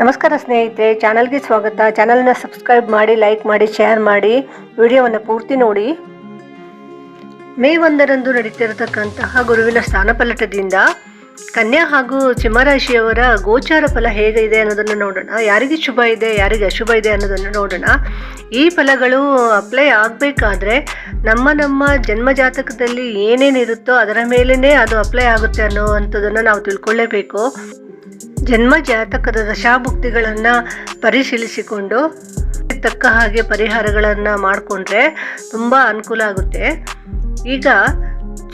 ನಮಸ್ಕಾರ ಸ್ನೇಹಿತರೆ, ಚಾನಲ್ಗೆ ಸ್ವಾಗತ. ಚಾನಲ್ನ ಸಬ್ಸ್ಕ್ರೈಬ್ ಮಾಡಿ, ಲೈಕ್ ಮಾಡಿ, ಶೇರ್ ಮಾಡಿ. ವಿಡಿಯೋವನ್ನು ಪೂರ್ತಿ ನೋಡಿ. ಮೇ ಒಂದರಂದು ನಡೀತಿರತಕ್ಕಂತಹ ಗುರುವಿನ ಸ್ಥಾನಪಲ್ಲಟದಿಂದ ಕನ್ಯಾ ಹಾಗೂ ಸಿಂಹರಾಶಿಯವರ ಗೋಚಾರ ಫಲ ಹೇಗಿದೆ ಅನ್ನೋದನ್ನು ನೋಡೋಣ. ಯಾರಿಗೆ ಶುಭ ಇದೆ, ಯಾರಿಗೆ ಅಶುಭ ಇದೆ ಅನ್ನೋದನ್ನು ನೋಡೋಣ. ಈ ಫಲಗಳು ಅಪ್ಲೈ ಆಗಬೇಕಾದ್ರೆ ನಮ್ಮ ನಮ್ಮ ಜನ್ಮ ಜಾತಕದಲ್ಲಿ ಏನೇನಿರುತ್ತೋ ಅದರ ಮೇಲೇ ಅದು ಅಪ್ಲೈ ಆಗುತ್ತೆ ಅನ್ನೋವಂಥದ್ದನ್ನು ನಾವು ತಿಳ್ಕೊಳ್ಳೇಬೇಕು. ಜನ್ಮ ಜಾತಕದ ದಶಾಭುಕ್ತಿಗಳನ್ನು ಪರಿಶೀಲಿಸಿಕೊಂಡು ತಕ್ಕ ಹಾಗೆ ಪರಿಹಾರಗಳನ್ನು ಮಾಡಿಕೊಂಡ್ರೆ ತುಂಬ ಅನುಕೂಲ ಆಗುತ್ತೆ. ಈಗ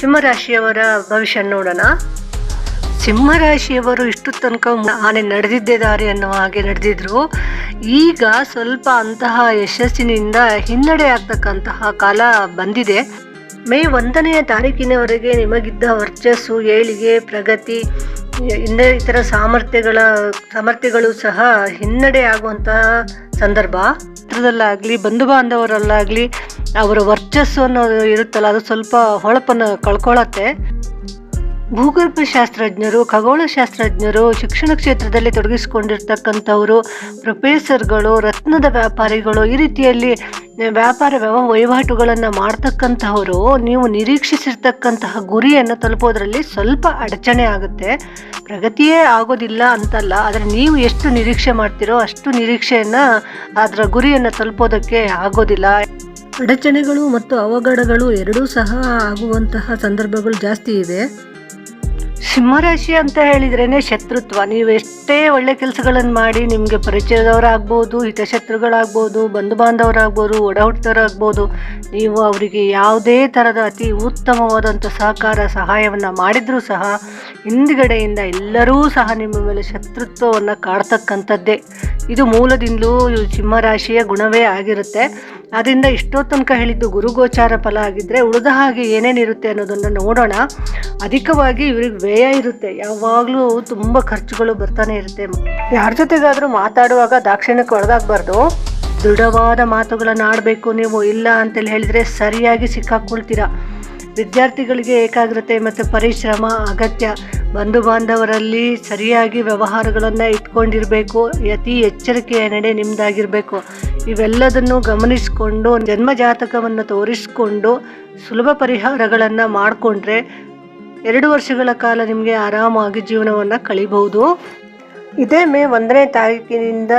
ಸಿಂಹರಾಶಿಯವರ ಭವಿಷ್ಯ ನೋಡೋಣ. ಸಿಂಹರಾಶಿಯವರು ಇಷ್ಟು ತನಕ ಆನೆ ನಡೆದಿದ್ದೇ ದಾರಿ ಅನ್ನೋ ಹಾಗೆ ನಡೆದಿದ್ರು. ಈಗ ಸ್ವಲ್ಪ ಅಂತಹ ಯಶಸ್ಸಿನಿಂದ ಹಿನ್ನಡೆ ಆಗ್ತಕ್ಕಂತಹ ಕಾಲ ಬಂದಿದೆ. ಮೇ ಒಂದನೆಯ ತಾರೀಕಿನವರೆಗೆ ನಿಮಗಿದ್ದ ವರ್ಚಸ್ಸು, ಏಳಿಗೆ ಪ್ರಗತಿ ಇನ್ನ ಇತರ ಸಾಮರ್ಥ್ಯಗಳ, ಸಾಮರ್ಥ್ಯಗಳು ಸಹ ಹಿನ್ನಡೆ ಆಗುವಂತಹ ಸಂದರ್ಭ. ಚಿತ್ರದಲ್ಲಾಗಲಿ, ಬಂಧು ಬಾಂಧವರಲ್ಲಾಗಲಿ, ಅವರ ವರ್ಚಸ್ಸು ಅನ್ನೋದು ಇರುತ್ತಲ್ಲ, ಅದು ಸ್ವಲ್ಪ ಹೊಳಪನ್ನು ಕಳ್ಕೊಳ್ಳತ್ತೆ ಭೂಗರ್ಭ ಶಾಸ್ತ್ರಜ್ಞರು ಖಗೋಳಶಾಸ್ತ್ರಜ್ಞರು, ಶಿಕ್ಷಣ ಕ್ಷೇತ್ರದಲ್ಲಿ ತೊಡಗಿಸಿಕೊಂಡಿರ್ತಕ್ಕಂಥವರು, ಪ್ರೊಫೆಸರ್ಗಳು, ರತ್ನದ ವ್ಯಾಪಾರಿಗಳು, ಈ ರೀತಿಯಲ್ಲಿ ವ್ಯಾಪಾರ ವ್ಯವ ವಹಿವಾಟುಗಳನ್ನು ಮಾಡ್ತಕ್ಕಂಥವರು, ನೀವು ನಿರೀಕ್ಷಿಸಿರ್ತಕ್ಕಂತಹ ಗುರಿಯನ್ನು ತಲುಪೋದ್ರಲ್ಲಿ ಸ್ವಲ್ಪ ಅಡಚಣೆ ಆಗುತ್ತೆ. ಪ್ರಗತಿಯೇ ಆಗೋದಿಲ್ಲ ಅಂತಲ್ಲ, ಆದರೆ ನೀವು ಎಷ್ಟು ನಿರೀಕ್ಷೆ ಮಾಡ್ತೀರೋ ಅಷ್ಟು ನಿರೀಕ್ಷೆಯನ್ನು ಅದರ ಗುರಿಯನ್ನು ತಲುಪೋದಕ್ಕೆ ಆಗೋದಿಲ್ಲ. ಅಡಚಣೆಗಳು ಮತ್ತು ಅವಘಡಗಳು ಎರಡೂ ಸಹ ಆಗುವಂತಹ ಸಂದರ್ಭಗಳು ಜಾಸ್ತಿ ಇದೆ ಸಿಂಹರಾಶಿ ಅಂತ ಹೇಳಿದ್ರೇನೆ ಶತ್ರುತ್ವ. ನೀವು ಎಷ್ಟೇ ಒಳ್ಳೆ ಕೆಲಸಗಳನ್ನು ಮಾಡಿ ನಿಮಗೆ ಪರಿಚಯದವರಾಗ್ಬೋದು, ಹಿತಶತ್ರುಗಳಾಗ್ಬೋದು ಬಂಧು ಬಾಂಧವರಾಗ್ಬೋದು ಒಡ ಹುಟ್ಟಿದವರಾಗ್ಬೋದು ನೀವು ಅವರಿಗೆ ಯಾವುದೇ ಥರದ ಅತಿ ಉತ್ತಮವಾದಂಥ ಸಹಕಾರ, ಸಹಾಯವನ್ನು ಮಾಡಿದರೂ ಸಹ ಹಿಂದ್ಗಡೆಯಿಂದ ಎಲ್ಲರೂ ಸಹ ನಿಮ್ಮ ಮೇಲೆ ಶತ್ರುತ್ವವನ್ನು ಕಾಡ್ತಕ್ಕಂಥದ್ದೇ. ಇದು ಮೂಲದಿಂದಲೂ ಸಿಂಹರಾಶಿಯ ಗುಣವೇ ಆಗಿರುತ್ತೆ. ಅದರಿಂದ ಇಷ್ಟೋ ತನಕ ಹೇಳಿದ್ದು ಗುರುಗೋಚಾರ ಫಲ ಆಗಿದ್ದರೆ ಉಳಿದ ಹಾಗೆ ಏನೇನಿರುತ್ತೆ ಅನ್ನೋದನ್ನು ನೋಡೋಣ. ಅಧಿಕವಾಗಿ ಇವರಿಗೆ ವ್ಯಯ ಇರುತ್ತೆ. ಯಾವಾಗಲೂ ತುಂಬ ಖರ್ಚುಗಳು ಬರ್ತಾನೆ ಇರುತ್ತೆ. ಯಾರ ಜೊತೆಗಾದರೂ ಮಾತಾಡುವಾಗ ದಾಕ್ಷಿಣ್ಯಕ್ಕೆ ಒಳಗಾಗಬಾರ್ದು. ದೃಢವಾದ ಮಾತುಗಳನ್ನು ಆಡಬೇಕು ನೀವು. ಇಲ್ಲ ಅಂತೇಳಿ ಹೇಳಿದರೆ ಸರಿಯಾಗಿ ಸಿಕ್ಕಾಕ್ಕೊಳ್ತೀರಾ. ವಿದ್ಯಾರ್ಥಿಗಳಿಗೆ ಏಕಾಗ್ರತೆ ಮತ್ತು ಪರಿಶ್ರಮ, ಅಗತ್ಯ. ಬಂಧು ಬಾಂಧವರಲ್ಲಿ ಸರಿಯಾಗಿ ವ್ಯವಹಾರಗಳನ್ನು ಇಟ್ಕೊಂಡಿರಬೇಕು. ಅತಿ ಎಚ್ಚರಿಕೆಯ ನಡೆ ನಿಮ್ಮದಾಗಿರಬೇಕು ಇವೆಲ್ಲದನ್ನು ಗಮನಿಸಿಕೊಂಡು, ಜನ್ಮಜಾತಕವನ್ನು ತೋರಿಸಿಕೊಂಡು, ಸುಲಭ ಪರಿಹಾರಗಳನ್ನು ಮಾಡಿಕೊಂಡ್ರೆ ಎರಡು ವರ್ಷಗಳ ಕಾಲ ನಿಮಗೆ ಆರಾಮಾಗಿ ಜೀವನವನ್ನು ಕಳಿಬಹುದು. ಇದೇ ಮೇ ಒಂದನೇ ತಾರೀಕಿನಿಂದ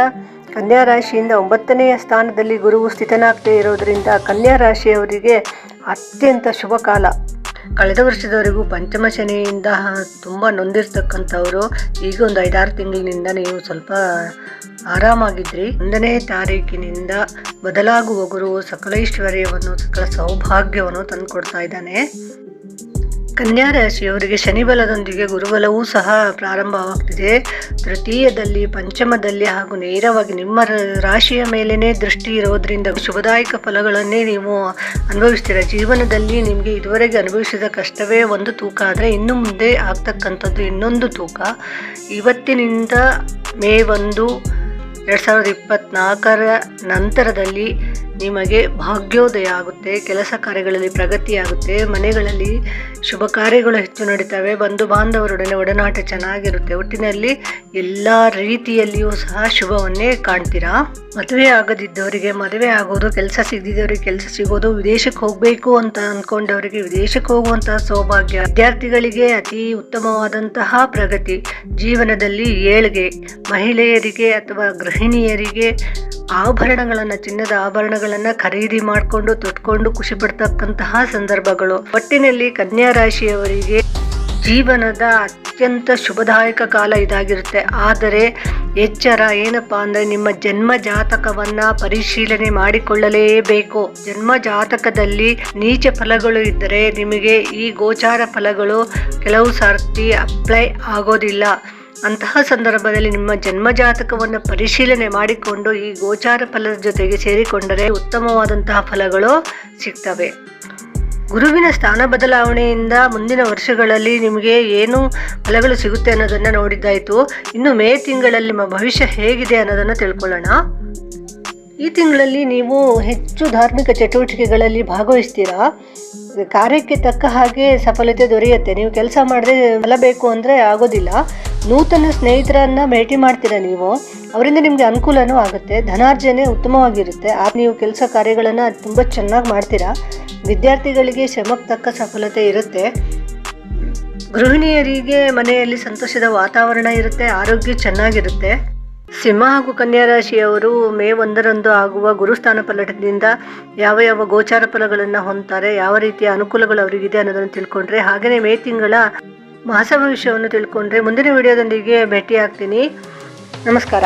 ಕನ್ಯಾ ರಾಶಿಯಿಂದ ಒಂಬತ್ತನೆಯ ಸ್ಥಾನದಲ್ಲಿ ಗುರುವು ಸ್ಥಿತನಾಗ್ತಾ ಇರೋದರಿಂದ ಕನ್ಯಾ ರಾಶಿಯವರಿಗೆ ಅತ್ಯಂತ ಶುಭ ಕಾಲ. ಕಳೆದ ವರ್ಷದವರೆಗೂ ಪಂಚಮ ಶನಿಯಿಂದ ತುಂಬ ನೊಂದಿರ್ತಕ್ಕಂಥವ್ರು. ಈಗ ಒಂದು ಐದಾರು ತಿಂಗಳಿನಿಂದ ನೀವು ಸ್ವಲ್ಪ ಆರಾಮಾಗಿದ್ರಿ. ಒಂದನೇ ತಾರೀಕಿನಿಂದ ಬದಲಾಗುವ ಗುರುವು ಸಕಲೈಶ್ವರ್ಯವನ್ನು, ಸಕಲ ಸೌಭಾಗ್ಯವನ್ನು ತಂದುಕೊಡ್ತಾ ಇದ್ದಾನೆ. ಕನ್ಯಾ ರಾಶಿಯವರಿಗೆ ಶನಿ ಬಲದೊಂದಿಗೆ ಗುರುಬಲವೂ ಸಹ ಪ್ರಾರಂಭವಾಗ್ತಿದೆ. ತೃತೀಯದಲ್ಲಿ, ಪಂಚಮದಲ್ಲಿ ಹಾಗೂ ನೇರವಾಗಿ ನಿಮ್ಮ ರಾಶಿಯ ಮೇಲೇ ದೃಷ್ಟಿ ಇರೋದ್ರಿಂದ ಶುಭದಾಯಕ ಫಲಗಳನ್ನೇ ನೀವು ಅನುಭವಿಸ್ತೀರ. ಜೀವನದಲ್ಲಿ ನಿಮಗೆ ಇದುವರೆಗೆ ಅನುಭವಿಸಿದ ಕಷ್ಟವೇ ಒಂದು ತೂಕ, ಆದರೆ ಇನ್ನು ಮುಂದೆ ಆಗ್ತಕ್ಕಂಥದ್ದು ಇನ್ನೊಂದು ತೂಕ. ಇವತ್ತಿನಿಂದ ಮೇ ಒಂದು, ಎರಡು ಸಾವಿರದ ಇಪ್ಪತ್ತ್ನಾಲ್ಕರ ನಂತರದಲ್ಲಿ ನಿಮಗೆ ಭಾಗ್ಯೋದಯ ಆಗುತ್ತೆ, ಕೆಲಸ ಕಾರ್ಯಗಳಲ್ಲಿ ಪ್ರಗತಿಯಾಗುತ್ತೆ, ಮನೆಗಳಲ್ಲಿ ಶುಭ ಕಾರ್ಯಗಳು ಹೆಚ್ಚು ನಡೀತವೆ, ಬಂಧು ಬಾಂಧವರೊಡನೆ ಒಡನಾಟ ಚೆನ್ನಾಗಿರುತ್ತೆ, ಒಟ್ಟಿನಲ್ಲಿ ಎಲ್ಲ ರೀತಿಯಲ್ಲಿಯೂ ಸಹ ಶುಭವನ್ನೇ ಕಾಣ್ತೀರಾ? ಮದುವೆ ಆಗದಿದ್ದವರಿಗೆ, ಮದುವೆ ಆಗೋದು, ಕೆಲಸ ಸಿಗದಿದ್ದವರಿಗೆ ಕೆಲಸ ಸಿಗೋದು, ವಿದೇಶಕ್ಕೆ ಹೋಗಬೇಕು ಅಂತ ಅಂದ್ಕೊಂಡವರಿಗೆ ವಿದೇಶಕ್ಕೆ ಹೋಗುವಂತಹ ಸೌಭಾಗ್ಯ. ವಿದ್ಯಾರ್ಥಿಗಳಿಗೆ ಅತಿ ಉತ್ತಮವಾದಂತಹ ಪ್ರಗತಿ. ಜೀವನದಲ್ಲಿ ಏಳ್ಗೆ, ಮಹಿಳೆಯರಿಗೆ ಅಥವಾ ಗೃಹಿಣಿಯರಿಗೆ ಆಭರಣಗಳನ್ನು, ಚಿನ್ನದ ಆಭರಣಗಳನ್ನು ಖರೀದಿ ಮಾಡಿಕೊಂಡು ತೊಟ್ಕೊಂಡು ಖುಷಿ ಪಡ್ತಕ್ಕಂತಹ ಸಂದರ್ಭಗಳು. ಒಟ್ಟಿನಲ್ಲಿ ಕನ್ಯಾ ರಾಶಿಯವರಿಗೆ ಜೀವನದ ಅತ್ಯಂತ ಶುಭದಾಯಕ ಕಾಲ ಇದಾಗಿರುತ್ತೆ. ಆದರೆ ಎಚ್ಚರ ಏನಪ್ಪಾ ಅಂದರೆ ನಿಮ್ಮ ಜನ್ಮ ಜಾತಕವನ್ನು ಪರಿಶೀಲನೆ ಮಾಡಿಕೊಳ್ಳಲೇಬೇಕು. ಜನ್ಮ ಜಾತಕದಲ್ಲಿ ನೀಚ ಫಲಗಳು ಇದ್ದರೆ ನಿಮಗೆ ಈ ಗೋಚಾರ ಫಲಗಳು ಕೆಲವು ಸರ್ತಿ ಅಪ್ಲೈ ಆಗೋದಿಲ್ಲ. ಅಂತಹ ಸಂದರ್ಭದಲ್ಲಿ ನಿಮ್ಮ ಜನ್ಮಜಾತಕವನ್ನು ಪರಿಶೀಲನೆ ಮಾಡಿಕೊಂಡು ಈ ಗೋಚಾರ ಫಲದ ಜೊತೆಗೆ ಸೇರಿಕೊಂಡರೆ ಉತ್ತಮವಾದಂತಹ ಫಲಗಳು ಸಿಗ್ತವೆ. ಗುರುವಿನ ಸ್ಥಾನ ಬದಲಾವಣೆಯಿಂದ ಮುಂದಿನ ವರ್ಷಗಳಲ್ಲಿ ನಿಮಗೆ ಏನು ಫಲಗಳು ಸಿಗುತ್ತೆ ಅನ್ನೋದನ್ನು ನೋಡಿದ್ದಾಯಿತು. ಇನ್ನು ಮೇ ತಿಂಗಳಲ್ಲಿ ನಿಮ್ಮ ಭವಿಷ್ಯ ಹೇಗಿದೆ ಅನ್ನೋದನ್ನು ತಿಳ್ಕೊಳ್ಳೋಣ. ಈ ತಿಂಗಳಲ್ಲಿ ನೀವು ಹೆಚ್ಚು ಧಾರ್ಮಿಕ ಚಟುವಟಿಕೆಗಳಲ್ಲಿ ಭಾಗವಹಿಸ್ತೀರಾ? ಕಾರ್ಯಕ್ಕೆ ತಕ್ಕ ಹಾಗೆ ಸಫಲತೆ ದೊರೆಯುತ್ತೆ. ನೀವು ಕೆಲಸ ಮಾಡದೆ ಬಲಬೇಕು ಅಂದರೆ ಆಗೋದಿಲ್ಲ. ನೂತನ ಸ್ನೇಹಿತರನ್ನ ಭೇಟಿ ಮಾಡ್ತೀರಾ ನೀವು? ಅವರಿಂದ ನಿಮಗೆ ಅನುಕೂಲನೂ ಆಗುತ್ತೆ, ಧನಾರ್ಜನೆ ಉತ್ತಮವಾಗಿರುತ್ತೆ. ಆ ನೀವು ಕೆಲಸ ಕಾರ್ಯಗಳನ್ನು ತುಂಬ ಚೆನ್ನಾಗಿ ಮಾಡ್ತೀರಾ? ವಿದ್ಯಾರ್ಥಿಗಳಿಗೆ ಶ್ರಮಕ್ಕೆ ತಕ್ಕ ಸಫಲತೆ ಇರುತ್ತೆ. ಗೃಹಿಣಿಯರಿಗೆ ಮನೆಯಲ್ಲಿ ಸಂತೋಷದ ವಾತಾವರಣ ಇರುತ್ತೆ, ಆರೋಗ್ಯ ಚೆನ್ನಾಗಿರುತ್ತೆ. ಸಿಂಹ ಹಾಗೂ ಕನ್ಯಾ ರಾಶಿಯವರು ಮೇ ಒಂದರಂದು ಆಗುವ ಗುರುಸ್ಥಾನ ಪಲ್ಲಟದಿಂದ ಯಾವ ಯಾವ ಗೋಚಾರ ಫಲಗಳನ್ನು ಹೊಂದ್ತಾರೆ, ಯಾವ ರೀತಿಯ ಅನುಕೂಲಗಳು ಅವರಿಗಿದೆ ಅನ್ನೋದನ್ನು ತಿಳ್ಕೊಂಡ್ರೆ ಹಾಗೆಯೇ ಮೇ ತಿಂಗಳ ಮಾಸ ಭವಿಷ್ಯವನ್ನು ತಿಳ್ಕೊಂಡ್ರೆ ಮುಂದಿನ ವಿಡಿಯೋದೊಂದಿಗೆ ಭೇಟಿ ಆಗ್ತೀನಿ ನಮಸ್ಕಾರ.